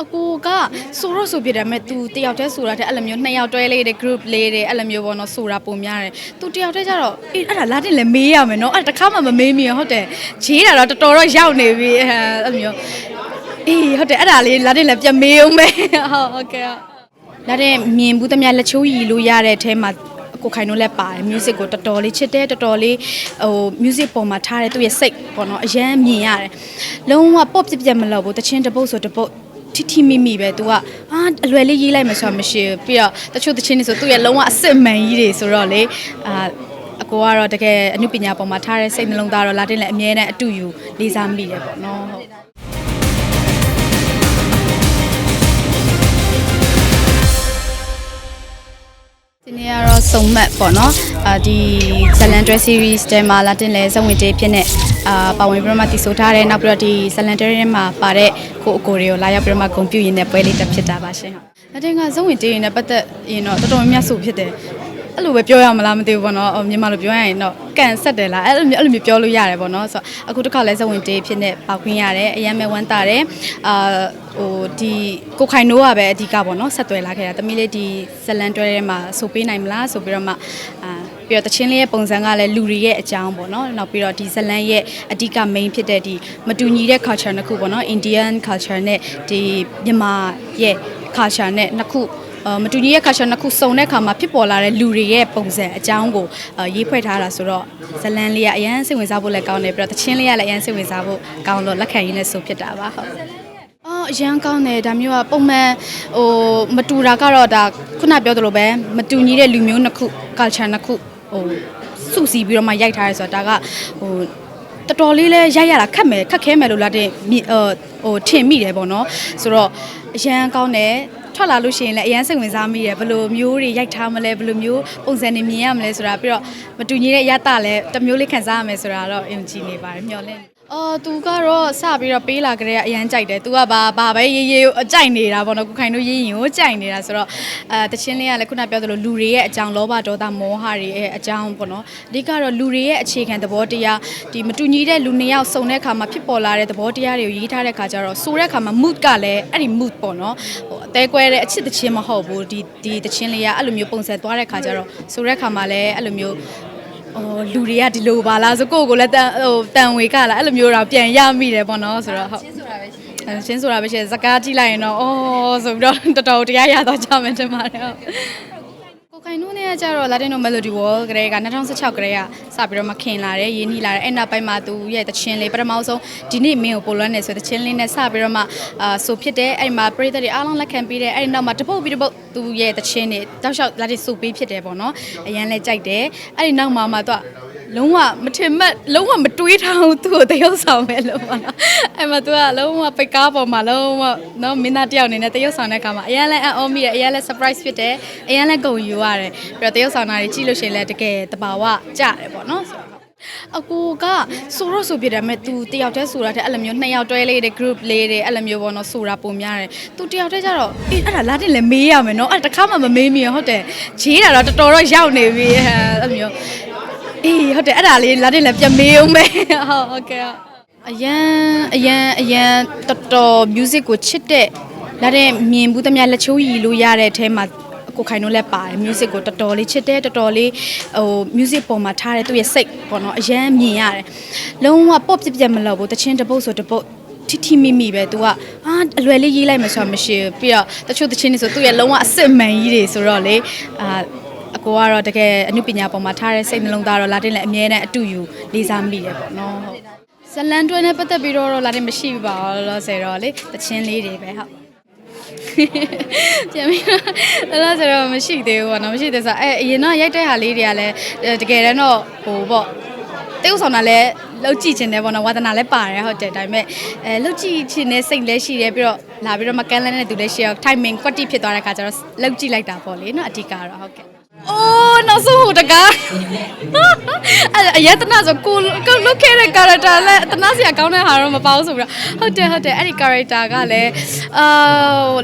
အကိုကဆိုတော့ဆိုပြတယ်မဲ့ तू တယောက်တည်းဆိုတာတဲ့အဲ့လိုမျိုးနှစ်ယောက်တွဲလေးတွေ group လေးတွေအဲ့လိုမျိုးပေါ့နော်ဆိုတာပုံများတယ် तू တယောက်တည်းကျတော့အေးအဲ့ဒါလာတင်လည်းမေးရမယ်နော်အဲ့ဒါတစ်ခါမှမမေးမိရဟုတ်တယ်ဂျေးတာတော့တော်တော်တော့ရောက်နေပြီအဲ့အဲ့လိုမျိုးအေးဟုတ်တယ်အဲ့ဒါလေးလာတင်လည်းပြန်မေးအောင်မယ်ဟုတ်ဟုတ်ကဲ့ဟုတ်လာတင်မြင်ဘူးသမျှလက်ချိုးရီလို့ရတဲ့အထဲမှာကိုခိုင်တို့လည်းပါတယ် music ကိုတော်တော်လေးချစ်တယ်တော်တော်လေးဟို music ပေါ်မှာထားတဲ့သူ့ရဲ့စိတ်ပေါ့နော်အရန်မြင်ရတယ်လုံးဝ pop ပြပြမလို့ဘူးတချင်းတစ်ပုတ်ဆိုတစ်ပုတ် ထိထိမိမိပဲ तू ကအာအလွယ်လေးရေးလိုက်မှဆိုတာမရှိဘူးပြီးတော့တချို့တချင်းတွေဆိုသူ့ရဲ့လုံးဝအစစ်မှန်ကြီးတွေဆိုတော့လေအာအကိုကတော့တကယ်အမှုပညာပေါ်မှာထားတဲ့စိတ်နှလုံးသားတော့လာတင်လည်းအမြဲတမ်းအတူယူလေးစားမိတယ်ပေါ့နော်ဟုတ်ဒီနေ့ကတော့စုံမတ်ပေါ့နော်အာဒီဇလန်ဒရ series တဲမှာလာတင်လဲဇဝင်တေးဖြစ်နေ အာပါဝင်ပြီးတော့မှတည်ဆိုထားတယ်နောက်ပြီးတော့ဒီဇလန်ဒရထဲမှာပါတဲ့ကိုအကိုတွေကိုလာရောက်ပြီးတော့မှဂုံပြူရင်းတဲ့ပွဲလေးတစ်ဖြစ်တာပါရှင်ဟုတ်လာတင်ကဇဝင်တေးရင်းနဲ့ပတ်သက်ရင်တော့တော်တော်များများဆိုဖြစ်တယ်အဲ့လိုပဲပြောရမလားမသိဘူးပေါ့နော်အော်မြန်မာလိုပြောရရင်တော့ကန်ဆက်တယ်လားအဲ့လိုမျိုးအဲ့လိုမျိုးပြောလို့ရတယ်ပေါ့နော်ဆိုတော့အခုတစ်ခါလဲဇဝင်တေးဖြစ်နေပေါခွင့်ရတယ်အရန်မဲဝမ်းတာတယ်အာဟိုဒီကိုခိုင်နိုးကပဲအဓိကပေါ့နော်ဆက်သွယ်လာခဲ့တာတမီးလေးဒီဇလန်တွဲထဲမှာဆိုပေးနိုင်မလားဆိုပြီးတော့မှအာ ပြီးတော့တချင်းလေးရဲ့ပုံစံကလည်းလူတွေရဲ့အကြောင်းပေါ့နော်နောက်ပြီးတော့ဒီဇလန်ရဲ့အဓိက main ဖြစ်တဲ့ဒီမတူညီတဲ့ culture နှစ်ခုပေါ့နော် Indian culture နဲ့ဒီမြန်မာရဲ့ culture နဲ့နှစ်ခုအာမတူညီတဲ့ culture နှစ်ခုစုံတဲ့အခါမှာဖြစ်ပေါ်လာတဲ့လူတွေရဲ့ပုံစံအကြောင်းကိုအာရေးဖွဲ့ထားတာဆိုတော့ဇလန်လေးကအရန်စိတ်ဝင်စားဖို့လည်းကောင်းတယ်ပြီးတော့တချင်းလေးကလည်းအရန်စိတ်ဝင်စားဖို့ကောင်းလို့လက်ခံရင်းနဲ့ဆိုဖြစ်တာပါဟုတ်အော်အရန်ကောင်းတယ်ဒါမျိုးကပုံမှန်ဟိုမတူတာကတော့ဒါခုနပြောသလိုပဲမတူညီတဲ့လူမျိုးနှစ်ခု culture နှစ်ခု ဟိုစုစည်းပြီးတော့မှရိုက်ထားရဲဆိုတော့ဒါကဟိုတော်တော်လေးလဲရိုက်ရတာခက်မယ်ခက်ခဲမယ်လို့လာတဲ့မြဟိုဟိုထင်မိတယ်ပေါ့နော်ဆိုတော့အရန်ကောင်းတယ်ထွက်လာလို့ရှိရင်လည်းအရန်စိတ်ဝင်စားမိတယ်ဘယ်လိုမျိုးတွေရိုက်ထားမလဲဘယ်လိုမျိုးပုံစံတွေမြင်ရမလဲဆိုတာပြီးတော့မတူညီတဲ့အရတလည်းတစ်မျိုးလေးခံစားရမယ်ဆိုတာတော့အင်ကြည့်နေပါတယ်မျှော်လင့် အော်သူကတော့စပြီးတော့ပေးလာကြတဲ့အရန်ကြိုက်တယ်။ तू ကဘာဘာပဲရေးရေးအကြိုက်နေတာပေါ့နော်။ကိုခိုင်တို့ရေးရင်ကိုကြိုက်နေတာဆိုတော့အဲတချင်းလေးကလည်းခုနပြောသလိုလူတွေရဲ့အကြောင်းလောဘဒေါသမောဟတွေရဲ့အကြောင်းပေါ့နော်။အဓိကတော့လူတွေရဲ့အခြေခံသဘောတရားဒီမတူညီတဲ့လူနှစ်ယောက်စုံတဲ့အခါမှာဖြစ်ပေါ်လာတဲ့သဘောတရားတွေကိုရေးထားတဲ့အခါကျတော့ဆိုတဲ့အခါမှာ mood ကလည်းအဲ့ဒီ mood ပေါ့နော်။ဟိုအသေးကွဲတဲ့အချစ်တချင်းမဟုတ်ဘူးဒီဒီတချင်းလေးကအဲ့လိုမျိုးပုံစံသွားတဲ့အခါကျတော့ဆိုတဲ့အခါမှာလည်းအဲ့လိုမျိုး ဟိုလူတွေကဒီလိုပါလားဆိုကိုယ့်ကိုယ်လည်းတန်ဟိုတန်ဝေကလားအဲ့လိုမျိုးတော့ပြန်ရမိတယ်ပေါ့နော်ဆိုတော့ဟုတ်ချင်းဆိုတာပဲရှိချင်းဆိုတာပဲရှိစကားကြည့်လိုက်ရင်တော့အော်ဆိုပြီးတော့တော်တော်တရားရတော့ကြမယ်တင်ပါတယ်ဟုတ် ကိုခိုင်နုနဲ့ကကြတော့ Latino Melody World ကလေးက2016ကလေးကစပြီးတော့မခင်လာတယ်ရင်းနှီးလာတယ်အဲ့နောက်ပိုင်းမှာသူရဲ့တခြင်းလေးပထမဆုံးဒီနေ့မင်းကိုပိုလွမ်းနေဆိုတခြင်းလေးနဲ့စပြီးတော့မှအာဆိုဖြစ်တယ်အဲ့မှာပရိသတ်တွေအားလုံးလက်ခံပြီးတယ်အဲ့ဒီနောက်မှာတပုတ်ပြီးတပုတ်သူရဲ့တခြင်းတွေတောက်လျှောက်လာတဲ့ဆိုပေးဖြစ်တယ်ပေါ့နော်အရန်လဲကြိုက်တယ်အဲ့ဒီနောက်မှာမှသူက လုံးဝမထင်မှတ်လုံးဝမတွေးထားဘူးသူ့ကိုတရုတ်ဆောင်ပဲလို့ပါနော်အဲ့မှာသူကလုံးဝပိတ်ကားပေါ်မှာလုံးဝနော်မင်းသားတယောက်အနေနဲ့တရုတ်ဆောင်တဲ့အခါမှာအရင်လဲအံ့ဩမိတယ်အရင်လဲ surprise ဖြစ်တယ်အရင်လဲဂုဏ်ယူရတယ်ပြီးတော့တရုတ်ဆောင်တာကြီးကြည့်လို့ရှိရင်လဲတကယ်တဘာဝကြတယ်ပေါ့နော်ဆိုတော့အကိုကဆိုတော့ဆိုပြတယ်မဲ့ तू တယောက်တည်းဆိုတာတဲ့အဲ့လိုမျိုးနှစ်ယောက်တွဲလေးတဲ့ group လေးတဲ့အဲ့လိုမျိုးပေါ့နော်ဆိုတာပုံများတယ် तू တယောက်တည်းကြတော့အေးအဲ့ဒါလာတင်လည်းမေးရမယ်နော်အဲ့တခါမှမမေးမိရဟုတ်တယ်ဂျေးတာတော့တော်တော်တော့ရောက်နေပြီအဲ့လိုမျိုး အေးဟုတ်တယ်အဲ့ဒါလေးလာတင်လည်းပြန်မေးအောင်ပဲဟုတ်ဟုတ်ကဲ့ဟုတ်အရန်အရန်အရန်တော်တော် music ကိုချစ်တဲ့လာတဲ့မြင်ဘူးသမျှလက်ချိုးရီလို့ရတဲ့အထဲမှာကိုခိုင်တို့လည်းပါတယ် music ကိုတော်တော်လေးချစ်တယ်တော်တော်လေးဟို music ပေါ်မှာထားတဲ့သူ့ရဲ့စိတ်ပေါ့နော်အရန်မြင်ရတယ်လုံးဝ pop ပြပြမလို့ဘူးတချင်းတစ်ပုတ်ဆိုတစ်ပုတ်ထိထိမိမိပဲ तू ကအာအလွယ်လေးရေးလိုက်မှဆိုတာမရှိဘူးပြီးတော့တချို့တချင်းတွေဆိုသူ့ရဲ့လုံးဝအစစ်မှန်ကြီးတွေဆိုတော့လေအာအ ကိုကတော့တကယ်အမှုပညာပေါ်မှာထားတဲ့စိတ်နှလုံးသားတော့လာတင်လည်းအမြဲတမ်းအတူယူလေးစားမိတယ်ပေါ့နော်ဟုတ်ဇလန်တွဲနဲ့ပတ်သက်ပြီးတော့လာတင်မရှိပါဘူးလို့ဆိုတော့လေတချင်းလေးတွေပဲဟုတ်ပြန်ပြီးတော့လာဆိုတော့မရှိသေးဘူးပေါ့နော်မရှိသေးဆိုအဲအရင်တော့ရိုက်တဲ့ဟာလေးတွေကလည်းတကယ်တမ်းတော့ဟိုပေါ့တေးဥဆောင်တာလည်းလောက်ကြည့်ခြင်းတယ်ပေါ့နော်ဝါသနာလည်းပါတယ်ဟုတ်တယ်ဒါပေမဲ့အဲလောက်ကြည့်ခြင်းနဲ့စိတ်လည်းရှိတယ်ပြီးတော့လာပြီးတော့မကန်လန်းတဲ့သူလည်းရှိရော timing ကွက်တိဖြစ်သွားတဲ့ခါကျတော့လောက်ကြည့်လိုက်တာပေါ့လေနော်အဓိကတော့ဟုတ်ကဲ့ အိုးနောက်ဆုံးဟိုတကားအဲ့အရက်တနာဆိုကိုကိုလုတ်ခဲ့တဲ့ character လည်းတနာစရာကောင်းတဲ့ဟာတော့မပေါ့ဆိုပြီးတော့ဟုတ်တယ်ဟုတ်တယ်အဲ့ဒီ character ကလည်းအာ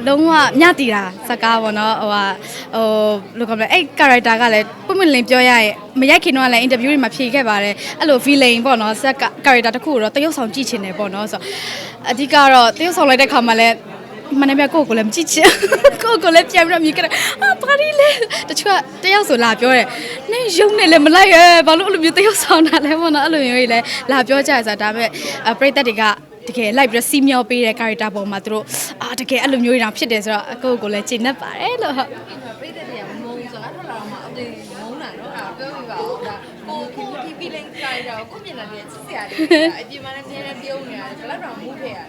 လုံးဝညတည်တာစကားပေါ့နော်ဟိုဟာဟိုဘယ်လိုကောမလဲအဲ့ character ကလည်းပုံမှန်လင်းပြောရရင်မရိုက်ခင်တော့လည်း interview တွေမှာဖြေခဲ့ပါတယ်အဲ့လို villain ပေါ့နော်ဇက် character တစ်ခုကိုတော့တရုပ်ဆောင်ကြည့်ချင်တယ်ပေါ့နော်ဆိုတော့အဓိကတော့တရုပ်ဆောင်လိုက်တဲ့ခါမှာလည်း မနေ့ကကိုယ့်ကိုယ်လည်းမကြည့်ချင်ကိုယ့်ကိုယ်လည်းပြန်ပြီးတော့မြင်ကြတယ်အာပါရီလေတချို့ကတယောက်ဆိုလာပြောတယ်နင်းယုံနေလည်းမလိုက်ရဲဘာလို့အဲ့လိုမျိုးတယောက်ဆောင်တာလဲပေါ့နော်အဲ့လိုမျိုးကြီးလည်းလာပြောကြရစားဒါပေမဲ့အပရိသတ်တွေကတကယ်လိုက်ပြီးတော့စီမျောပေးတဲ့ character ပုံမှာသူတို့အာတကယ်အဲ့လိုမျိုးကြီးတောင်ဖြစ်တယ်ဆိုတော့အကိုယ့်ကိုယ်လည်းကျေနပ်ပါတယ်လို့ဟုတ်ပြိတ္တတွေကမမုန်းဆိုတော့ထွက်လာတော့မှအသေးမုန်းတာနော်အဲ့ပြောပြပါဦးဒါ ကိုကိုဒီ feeling ကြိုက်တော့ကိုမြင်လာတဲ့ချစ်စရာတွေအပြင်မှာလည်းပြင်းနေပြုံးနေတာဘယ်လောက်တော့မူးခဲ့ရတယ်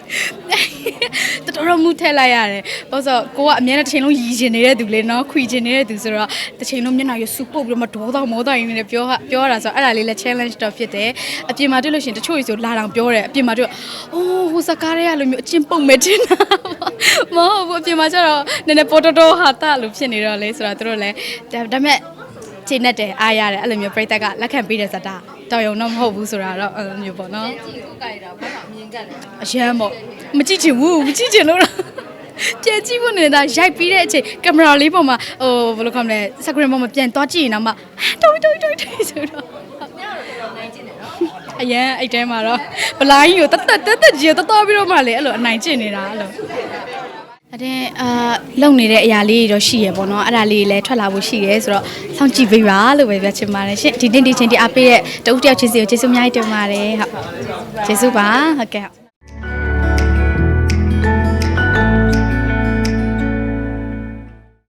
တော်တော်မှုထည့်လိုက်ရတယ်။ဘာလို့ဆိုတော့ကိုကအများနဲ့တစ်ချိန်လုံးရည်ကျင်နေတဲ့သူလေနော်ခွေကျင်နေတဲ့သူဆိုတော့တစ်ချိန်လုံးမျက်နှာရဆူပုတ်ပြီးတော့မဒေါတော့မောတော့ရင်းနဲ့ပြောဟာပြောရတာဆိုတော့အဲ့ဒါလေးလည်း challenge တော့ဖြစ်တယ်။အပြင်မှာတွေ့လို့ရှရင်တချို့ကြီးဆိုလာတောင်ပြောတယ်အပြင်မှာတွေ့အိုးဟိုစကားတွေကလိုမျိုးအချင်းပုတ်မဲ့တင်တာမဟုတ်ဘူးအပြင်မှာကျတော့နည်းနည်းပေါ်တော်တော်ဟာတာလို့ဖြစ်နေတော့လေဆိုတော့သူတို့လည်းဒါဒါပေမဲ့ ချိန်နဲ့တယ်အားရတယ်အဲ့လိုမျိုးပြိတ္တကလက်ခံပေးတယ်ဆိုတာတော်ရုံတော့မဟုတ်ဘူးဆိုတာတော့အဲ့လိုမျိုးပေါ့နော်ကြည့်ကိုကြိုက်တာဘာမှအမြင်ကတ်လဲအရန်ပေါ့မကြည့်ချင်ဘူးမကြည့်ချင်လို့လားပြန်ကြည့်ဖို့နေတာရိုက်ပြီးတဲ့အချိန်ကင်မရာလေးပေါ်မှာဟိုဘယ်လိုခေါမလဲစကရင်ပေါ်မှာပြန်သွားကြည့်ရင်တော့မှတော်တော်တော်တော်ဆိုတော့ညတော့တော်တော်နိုင်ကျင်တယ်နော်အရန်အဲ့တဲမှာတော့ဘလိုင်းကိုတတ်တတ်တက်တက်ကြီးတော်တော်ပြီးတော့မှလေအဲ့လိုအနိုင်ကျင့်နေတာအဲ့လို အတင်းအာလုံနေတဲ့အရာလေးတွေတော့ရှိရပေါ့နော်အဲ့ဒါလေးလည်းထွက်လာဖို့ရှိရဲဆိုတော့စောင့်ကြည့်ပေးပါလို့ပဲပြောချင်ပါတယ်ရှင်ဒီနေ့ဒီချင်းဒီအားပေးတဲ့တဦးတယောက်ချင်းစီကိုကျေးဇူးအများကြီးတင်ပါတယ်ဟုတ်ကျေးဇူးပါဟုတ်ကဲ့ဟုတ်